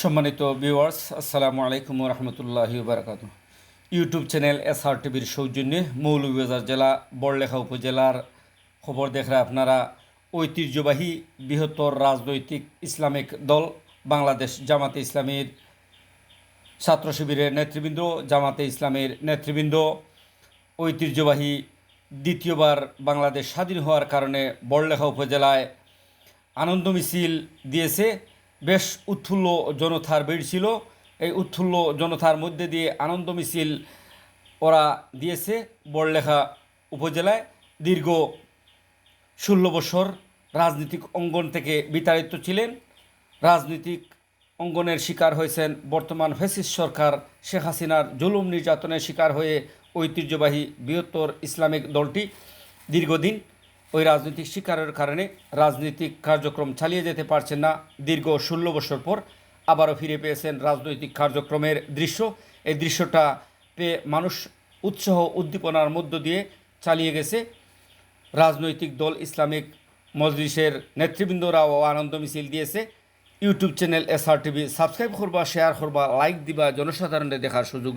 সম্মানিত ভিউয়ার্স আসসালামু আলাইকুম রহমতুল্লাহি বারাকাত ইউটিউব চ্যানেল এস আর টিভির সৌজন্যে মৌলভীবাজার জেলা, বড়লেখা উপজেলার খবর দেখরা আপনারা ঐতিহ্যবাহী বৃহত্তর রাজনৈতিক ইসলামিক দল বাংলাদেশ জামাতে ইসলামীর ছাত্র শিবিরের নেতৃবৃন্দ, জামাতে ইসলামের নেতৃবৃন্দ, ঐতিহ্যবাহী দ্বিতীয়বার বাংলাদেশ স্বাধীন হওয়ার কারণে বড়লেখা উপজেলায় আনন্দ মিছিল দিয়েছে। বেশ উৎফুল্ল জনতার ভিড় ছিল। এই উৎফুল্ল জনতার মধ্যে দিয়ে আনন্দ মিছিল ওরা দিয়েছে বড়লেখা উপজেলায়। দীর্ঘ ষোলো বছর রাজনৈতিক অঙ্গন থেকে বিতাড়িত ছিলেন। রাজনৈতিক অঙ্গনের শিকার হয়েছেন বর্তমান ফেসিস সরকার শেখ হাসিনার জুলুম নির্যাতনের শিকার হয়ে ঐতিহ্যবাহী বৃহত্তর ইসলামিক দলটি দীর্ঘদিন ওই রাজনৈতিক শিকারের কারণে রাজনৈতিক কার্যক্রম চালিয়ে যেতে পারছেন না। দীর্ঘ ষোলো বছর পর আবারও ফিরে পেয়েছেন রাজনৈতিক কার্যক্রমের দৃশ্য। এই দৃশ্যটা পেয়ে মানুষ উৎসাহ, উদ্দীপনার মধ্য দিয়ে চালিয়ে গেছে। রাজনৈতিক দল ইসলামিক মজলিসের নেতৃবৃন্দরাও আনন্দ মিছিল দিয়েছে। YouTube channel S R TV subscribe করবা, শেয়ার করবা, লাইক দিবা, জনসাধারণের দেখার সুযোগ